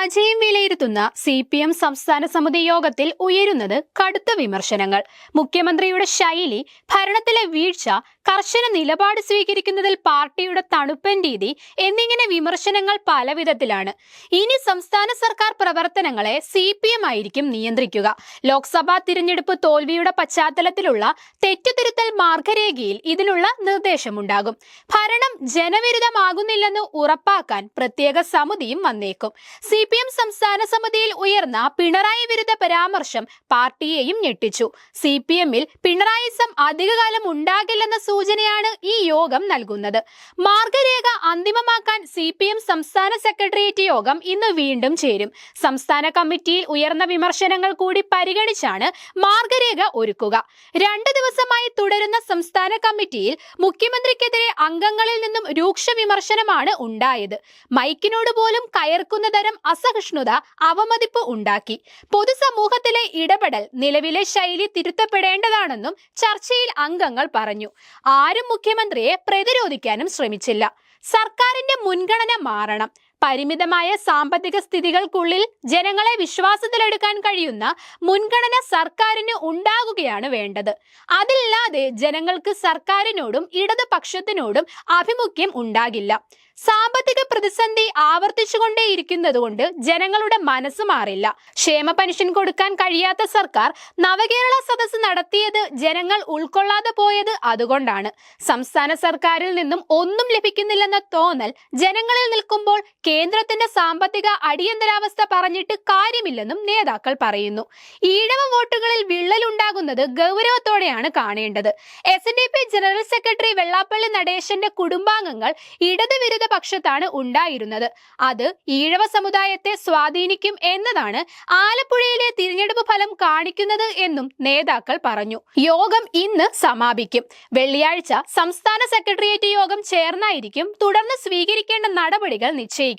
പരാജയം വിലയിരുത്തുന്ന C P M സംസ്ഥാന സമിതി യോഗത്തിൽ ഉയരുന്നത് കടുത്ത വിമർശനങ്ങൾ. മുഖ്യമന്ത്രിയുടെ ശൈലി ഭരണത്തിലെ വീഴ്ച കർശന നിലപാട് സ്വീകരിക്കുന്നതിൽ പാർട്ടിയുടെ തണുപ്പൻ രീതി എന്നിങ്ങനെ വിമർശനങ്ങൾ പലവിധത്തിലാണ് ഇനി സംസ്ഥാന സർക്കാർ പ്രവർത്തനങ്ങളെ സി പി എം ആയിരിക്കും നിയന്ത്രിക്കുക. ലോക്സഭാ തിരഞ്ഞെടുപ്പ് തോൽവിയുടെ പശ്ചാത്തലത്തിലുള്ള തെറ്റുതിരുത്തൽ മാർഗരേഖയിൽ ഇതിനുള്ള നിർദ്ദേശമുണ്ടാകും. ഭരണം ജനവിരുദ്ധമാകുന്നില്ലെന്ന് ഉറപ്പാക്കാൻ പ്രത്യേക സമിതിയും വന്നേക്കും. സി പി എം സംസ്ഥാന സമിതിയിൽ ഉയർന്ന പിണറായി വിരുദ്ധ പരാമർശം പാർട്ടിയെയും ഞെട്ടിച്ചു. സി പി എമ്മിൽ പിണറായിസം അധികകാലം ഉണ്ടാകില്ലെന്ന സൂചനയാണ് ഈ യോഗം നൽകുന്നത്. മാർഗരേഖ അന്തിമമാക്കാൻ സി പി എം സംസ്ഥാന സെക്രട്ടേറിയറ്റ് യോഗം ഇന്ന് വീണ്ടും ചേരും. സംസ്ഥാന കമ്മിറ്റിയിൽ ഉയർന്ന വിമർശനങ്ങൾ കൂടി പരിഗണിച്ചാണ് മാർഗരേഖ ഒരുക്കുക. രണ്ടു ദിവസമായി സംസ്ഥാന കമ്മിറ്റിയിൽ മുഖ്യമന്ത്രിക്കെതിരെ അംഗങ്ങളിൽ നിന്നും രൂക്ഷ വിമർശനമാണ് ഉണ്ടായത്. മൈക്കിനോട് പോലും കയർക്കുന്ന തരം അസഹിഷ്ണുത അവമതിപ്പ് ഉണ്ടാക്കി. പൊതുസമൂഹത്തിലെ ഇടപെടൽ നിലവിലെ ശൈലി തിരുത്തപ്പെടേണ്ടതാണെന്നും ചർച്ചയിൽ അംഗങ്ങൾ പറഞ്ഞു. ആരും മുഖ്യമന്ത്രിയെ പ്രതിരോധിക്കാനും ശ്രമിച്ചില്ല. സർക്കാരിന്റെ മുൻഗണന മാറണം. പരിമിതമായ സാമ്പത്തിക സ്ഥിതികൾക്കുള്ളിൽ ജനങ്ങളെ വിശ്വാസത്തിലെടുക്കാൻ കഴിയുന്ന മുൻഗണന സർക്കാരിന് ഉണ്ടാകുകയാണ് വേണ്ടത്. അതില്ലാതെ ജനങ്ങൾക്ക് സർക്കാരിനോടും ഇടതുപക്ഷത്തിനോടും ആഭിമുഖ്യം ഉണ്ടാകില്ല. സാമ്പത്തിക പ്രതിസന്ധി ആവർത്തിച്ചുകൊണ്ടേയിരിക്കുന്നതുകൊണ്ട് ജനങ്ങളുടെ മനസ്സ് മാറില്ല. ക്ഷേമ പെൻഷൻ കൊടുക്കാൻ കഴിയാത്ത സർക്കാർ നവകേരള സദസ് നടത്തിയത് ജനങ്ങൾ ഉൾക്കൊള്ളാതെ പോയത് അതുകൊണ്ടാണ്. സംസ്ഥാന സർക്കാരിൽ നിന്നും ഒന്നും ലഭിക്കുന്നില്ലെന്ന തോന്നൽ ജനങ്ങളിൽ നിൽക്കുമ്പോൾ കേന്ദ്രത്തിന്റെ സാമ്പത്തിക അടിയന്തരാവസ്ഥ പറഞ്ഞിട്ട് കാര്യമില്ലെന്നും നേതാക്കൾ പറയുന്നു. ഈഴവ വോട്ടുകളിൽ വിള്ളലുണ്ടാകുന്നത് ഗൗരവത്തോടെയാണ് കാണേണ്ടത്. എസ് ജനറൽ സെക്രട്ടറി വെള്ളാപ്പള്ളി നടേശന്റെ കുടുംബാംഗങ്ങൾ ഇടതുവിരുദ്ധ പക്ഷത്താണ് ഉണ്ടായിരുന്നത്. അത് ഈഴവ സമുദായത്തെ സ്വാധീനിക്കും എന്നതാണ് ആലപ്പുഴയിലെ തിരഞ്ഞെടുപ്പ് ഫലം കാണിക്കുന്നത് എന്നും നേതാക്കൾ പറഞ്ഞു. യോഗം ഇന്ന് സമാപിക്കും. വെള്ളിയാഴ്ച സംസ്ഥാന സെക്രട്ടേറിയറ്റ് യോഗം ചേർന്നായിരിക്കും. തുടർന്ന് സ്വീകരിക്കേണ്ട നടപടികൾ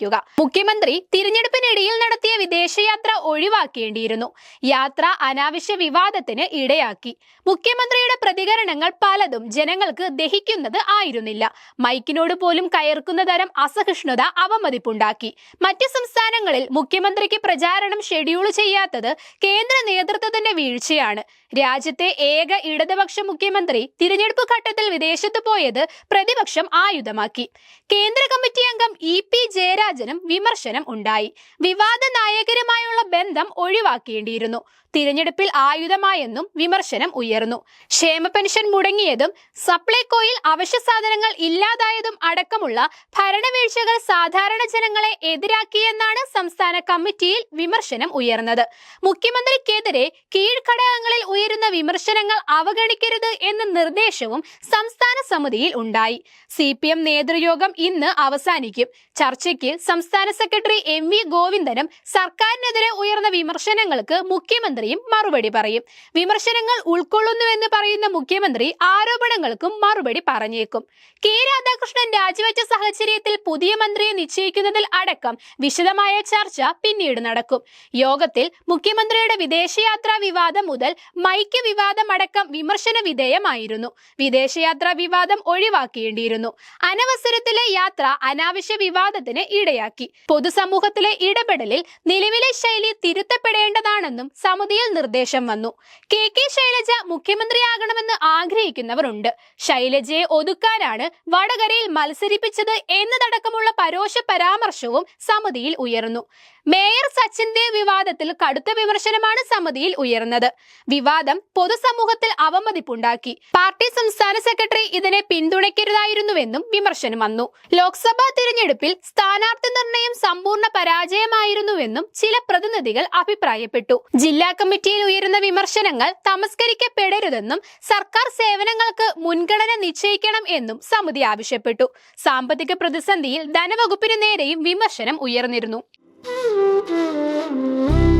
നിശ്ചയിക്കുക മുഖ്യമന്ത്രി തിരഞ്ഞെടുപ്പിനിടയിൽ നടത്തിയ വിദേശയാത്ര ഒഴിവാക്കേണ്ടിയിരുന്നു. യാത്ര അനാവശ്യ വിവാദത്തിന് ഇടയാക്കി. മുഖ്യമന്ത്രിയുടെ പ്രതികരണങ്ങൾ പലതും ജനങ്ങൾക്ക് ദഹിക്കുന്നത് ആയിരുന്നില്ല. മൈക്കിനോട് പോലും കയർക്കുന്ന തരം അസഹിഷ്ണുത അവമതിപ്പുണ്ടാക്കി. മറ്റ് സംസ്ഥാനങ്ങളിൽ മുഖ്യമന്ത്രിക്ക് പ്രചാരണം ഷെഡ്യൂൾ ചെയ്യാത്തത് കേന്ദ്ര നേതൃത്വത്തിന്റെ വീഴ്ചയാണ്. രാജ്യത്തെ ഏക ഇടതുപക്ഷ മുഖ്യമന്ത്രി തിരഞ്ഞെടുപ്പ് ഘട്ടത്തിൽ വിദേശത്ത് പോയത് പ്രതിപക്ഷം ആയുധമാക്കി. കേന്ദ്ര കമ്മിറ്റി അംഗം ഇ പി ജയരാജനും വിമർശനം ഉണ്ടായി. വിവാദ നായകരുമായുള്ള ബന്ധം ഒഴിവാക്കേണ്ടിയിരുന്നു. തിരഞ്ഞെടുപ്പിൽ ആയുധമായെന്നും വിമർശനം ഉയർന്നു. ക്ഷേമ പെൻഷൻ മുടങ്ങിയതും സപ്ലൈകോയിൽ അവശ്യ സാധനങ്ങൾ ഇല്ലാതായതും അടക്കമുള്ള ഭരണവീഴ്ചകൾ സാധാരണ ജനങ്ങളെ എതിരാക്കിയെന്നാണ് സംസ്ഥാന കമ്മിറ്റിയിൽ വിമർശനം ഉയർന്നത്. മുഖ്യമന്ത്രിക്കെതിരെ കീഴ്ഘടകങ്ങളിൽ ഉയരുന്ന വിമർശനങ്ങൾ അവഗണിക്കരുത് എന്ന നിർദ്ദേശവും സംസ്ഥാന സമിതിയിൽ ഉണ്ടായി. സി പി എം നേതൃയോഗം ഇന്ന് അവസാനിക്കും. ചർച്ചയ്ക്ക് സംസ്ഥാന സെക്രട്ടറി എം വി ഗോവിന്ദനും സർക്കാരിനെതിരെ ഉയർന്ന വിമർശനങ്ങൾക്ക് മുഖ്യമന്ത്രിയും മറുപടി പറയും. വിമർശനങ്ങൾ ഉൾക്കൊള്ളുന്നുവെന്ന് പറയുന്ന മുഖ്യമന്ത്രി ആരോപണങ്ങൾക്കും മറുപടി പറഞ്ഞേക്കും. കെ രാധാകൃഷ്ണൻ രാജിവെച്ച സാഹചര്യത്തിൽ പുതിയ മന്ത്രിയെ നിശ്ചയിക്കുന്നതിൽ അടക്കം വിശദമായ ചർച്ച പിന്നീട് നടക്കും. യോഗത്തിൽ മുഖ്യമന്ത്രിയുടെ വിദേശയാത്രാ വിവാദം മുതൽ മൈക്ക് വിവാദം അടക്കം വിമർശന വിധേയമായിരുന്നു വിദേശയാത്ര വിവാദം ഒഴിവാക്കേണ്ടിയിരുന്നു. അനവസരത്തിലെ യാത്ര അനാവശ്യ വിവാദത്തിന് ഇടയാക്കി. പൊതുസമൂഹത്തിലെ ഇടപെടലിൽ നിലവിലെ ശൈലി തിരുത്തപ്പെടേണ്ടതാണെന്നും സമിതിയിൽ നിർദ്ദേശം വന്നു. കെ കെ ശൈലജ മുഖ്യമന്ത്രിയാകണമെന്ന് ആഗ്രഹിക്കുന്നവരുണ്ട്. ശൈലജയെ ഒതുക്കാനാണ് വടകരയിൽ മത്സരിപ്പിച്ചത് എന്നതടക്കമുള്ള പരോക്ഷ പരാമർശവും സമിതിയിൽ ഉയർന്നു. മേയർ സച്ചിന്റെ വിവാദത്തിൽ കടുത്ത വിമർശനമാണ് സമിതിയിൽ ഉയർന്നത്. വിവാദം പൊതുസമൂഹത്തിൽ അവമതിപ്പുണ്ടാക്കി. പാർട്ടി സംസ്ഥാന സെക്രട്ടറി ഇതിനെ പിന്തുണയ്ക്കരുതായിരുന്നുവെന്നും വിമർശനം വന്നു. ലോക്സഭാ തിരഞ്ഞെടുപ്പിൽ സ്ഥാനാർത്ഥി നിർണയം സമ്പൂർണ പരാജയമായിരുന്നുവെന്നും ചില പ്രതിനിധികൾ അഭിപ്രായപ്പെട്ടു. ജില്ലാ കമ്മിറ്റിയിൽ ഉയരുന്ന വിമർശനങ്ങൾ തമസ്കരിക്കപ്പെടരുതെന്നും സർക്കാർ സേവനങ്ങൾക്ക് മുൻഗണന നിശ്ചയിക്കണം എന്നും സമിതി ആവശ്യപ്പെട്ടു. സാമ്പത്തിക പ്രതിസന്ധിയിൽ ധനവകുപ്പിന് നേരെയും വിമർശനം ഉയർന്നിരുന്നു. Müzik